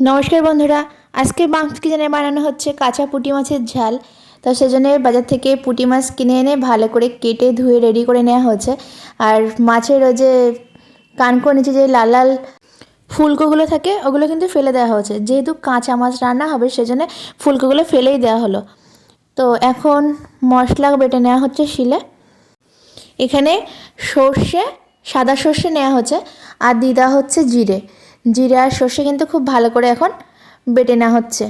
নমস্কার বন্ধুরা, আজকে মাংস কিচেনে বানানো হচ্ছে কাঁচা পুঁটি মাছের ঝাল। তো সেজন্য বাজার থেকে পুঁটি মাছ কিনে এনে ভালো করে কেটে ধুয়ে রেডি করে নেওয়া হয়েছে। আর মাছের ওই যে কানকো নিচে যে লাল লাল ফুলকোগুলো থাকে, ওগুলো কিন্তু ফেলে দেওয়া হয়েছে। যেহেতু কাঁচা মাছ রান্না হবে, সেজন্য ফুলকোগুলো ফেলেই দেওয়া হলো। তো এখন মশলা বেটে নেওয়া হচ্ছে শিলে। এখানে সর্ষে, সাদা সর্ষে নেওয়া হচ্ছে আর দেওয়া হচ্ছে জিরে। জিরে আর সর্ষে কিন্তু খুব ভালো করে এখন বেটে নেওয়া হচ্ছে।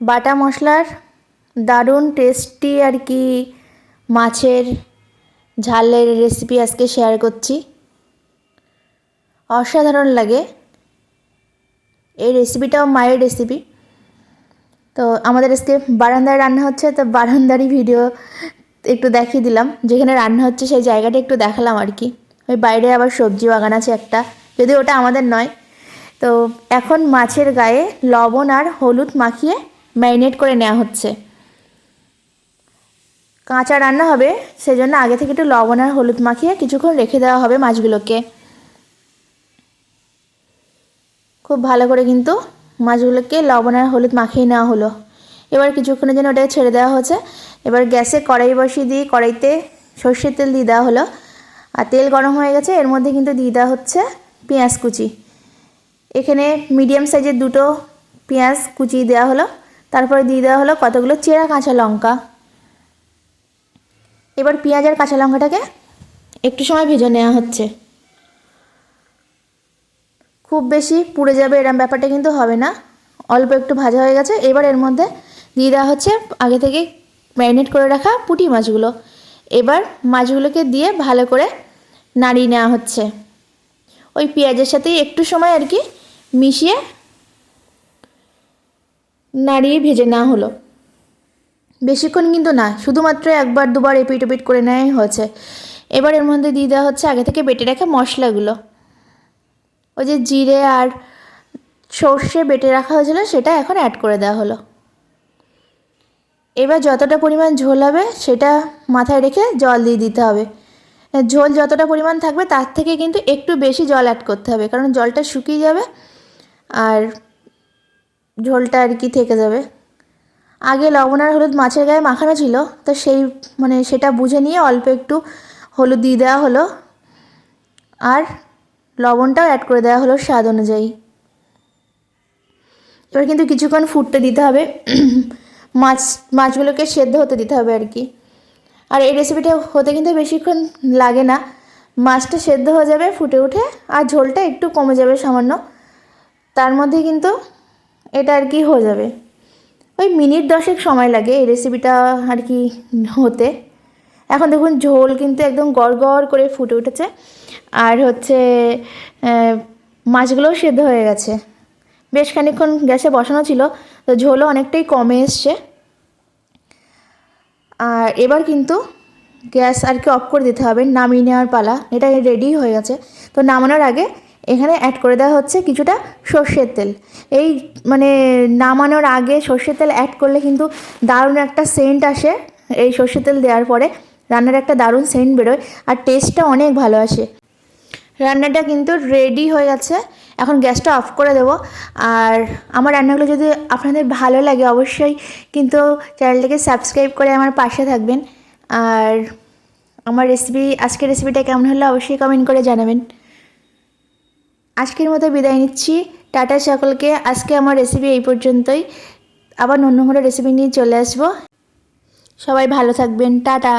বাটা মশলার দারুণ টেস্টি আর কি মাছের ঝালের রেসিপি আজকে শেয়ার করছি। অসাধারণ লাগে। এই রেসিপিটাও মায়ের রেসিপি তো আমাদের আজকে বারান্দায় রান্না হচ্ছে, তো বারান্দারই ভিডিও একটু দেখিয়ে দিলাম। যেখানে রান্না হচ্ছে সেই জায়গাটা একটু দেখালাম আর কি। ওই বাইরে আবার সবজি বাগান আছে একটা। যদি ওটা আমাদের নয়। তো এখন মাছের গায়ে লবণ আর হলুদ মাখিয়ে ম্যারিনেট করে নেওয়া হচ্ছে। কাঁচা রান্না হবে, সেজন্য আগে থেকে একটু লবণ আর হলুদ মাখিয়ে কিছুক্ষণ রেখে দেওয়া হবে মাছগুলোকে। খুব ভালো করে কিন্তু মাছগুলোকে লবণ আর হলুদ মাখিয়ে নেওয়া হলো। এবার কিছুক্ষণের জন্য ওটাকে ছেড়ে দেওয়া হচ্ছে এবার গ্যাসে কড়াই বসিয়ে দিয়ে কড়াইতে সর্ষের তেল দিয়ে দেওয়া হলো। আর তেল গরম হয়ে গেছে, এর মধ্যে কিন্তু দিয়ে দেওয়া হচ্ছে পেঁয়াজ কুচি। এখানে মিডিয়াম সাইজের দুটো পেঁয়াজ কুচি দেওয়া হলো। তারপরে দিয়ে দেওয়া হলো কতগুলো চেরা কাঁচা লঙ্কা। এবার পেঁয়াজ আর কাঁচা লঙ্কাটাকে একটু সময় ভেজে নেওয়া হচ্ছে। খুব বেশি পুড়ে যাবে এরম ব্যাপারটা কিন্তু হবে না। অল্প একটু ভাজা হয়ে গেছে, এবার এর মধ্যে দিয়ে দেওয়া হচ্ছে আগে থেকে ম্যারিনেট করে রাখা পুঁটি মাছগুলো। এবার মাছগুলোকে দিয়ে ভালো করে নাড়িয়ে নেওয়া হচ্ছে। ওই পেঁয়াজের সাথেই একটু সময় আর কি মিশিয়ে নাড়িয়ে ভেজে নেওয়া হলো। বেশিক্ষণ কিন্তু না, শুধুমাত্র একবার দুবার এপিট ওপিট করে নেওয়াই হয়েছে। এবার এর মধ্যে দিয়ে দেওয়া হচ্ছে আগে থেকে বেটে রাখা মশলাগুলো। ওই যে জিরে আর সর্ষে বেটে রাখা হয়েছিল সেটা এখন অ্যাড করে দেওয়া হলো। এবার যতটা পরিমাণ ঝোল হবে সেটা মাথায় রেখে জল দিয়ে দিতে হবে। ঝোল যতটা পরিমাণ থাকবে তার থেকে কিন্তু একটু বেশি জল অ্যাড করতে হবে, কারণ জলটা শুকিয়ে যাবে আর ঝোলটা আর কি থেকে যাবে। আগে লবণ আর হলুদ মাছের গায়ে মাখানো ছিল, তো সেই মানে সেটা বুঝে নিয়ে অল্প একটু হলুদ দিয়ে দেওয়া হলো আর লবণটাও অ্যাড করে দেওয়া হলো স্বাদ অনুযায়ী। এবার কিন্তু কিছুক্ষণ ফুটতে দিতে হবে। মাছ, মাছগুলোকে সেদ্ধ হতে দিতে হবে আর কি। আর এই রেসিপিটা হতে কিন্তু বেশিক্ষণ লাগে না। মাছটা সেদ্ধ হয়ে যাবে, ফুটে উঠে, আর ঝোলটা একটু কমে যাবে সামান্য। তার মধ্যে কিন্তু এটা আর কি হয়ে যাবে। ওই মিনিট দশেক সময় লাগে এই রেসিপিটা আর কি হতে। এখন দেখুন, ঝোল কিন্তু একদম গড় করে ফুটে উঠেছে। আর হচ্ছে মাছগুলোও সেদ্ধ হয়ে গেছে। বেশ খানিক্ষণ গ্যাসে বসানো ছিল, তো ঝোলও অনেকটাই কমে এসছে। আর এবার কিন্তু গ্যাস আর কি অফ করে দিতে হবে, নামিয়ে নেওয়ার পালা, এটা রেডি হয়ে গেছে। তো নামানোর আগে এখানে অ্যাড করে দেওয়া হচ্ছে কিছুটা সর্ষের তেল। এই মানে নামানোর আগে সর্ষের তেল অ্যাড করলে কিন্তু দারুণ একটা সেন্ট আসে। এই সর্ষের তেল দেওয়ার পরে রান্নার একটা দারুণ সেন্ট বেরোয় আর টেস্টটা অনেক ভালো আসে। রান্নাটা কিন্তু রেডি হয়ে গেছে। এখন গ্যাসটা অফ করে দেবো। আর আমার রান্নাগুলো যদি আপনাদের ভালো লাগে অবশ্যই কিন্তু চ্যানেলটাকে সাবস্ক্রাইব করে আমার পাশে থাকবেন। আর আমার রেসিপি আজকের রেসিপিটা কেমন হলো অবশ্যই কমেন্ট করে জানাবেন। আজকের মতো বিদায় নিচ্ছি। টাটা সকলকে। আজকে আমার রেসিপি এই পর্যন্তই। আবার অন্য কোনো রেসিপি নিয়ে চলে আসব। সবাই ভালো থাকবেন। টাটা।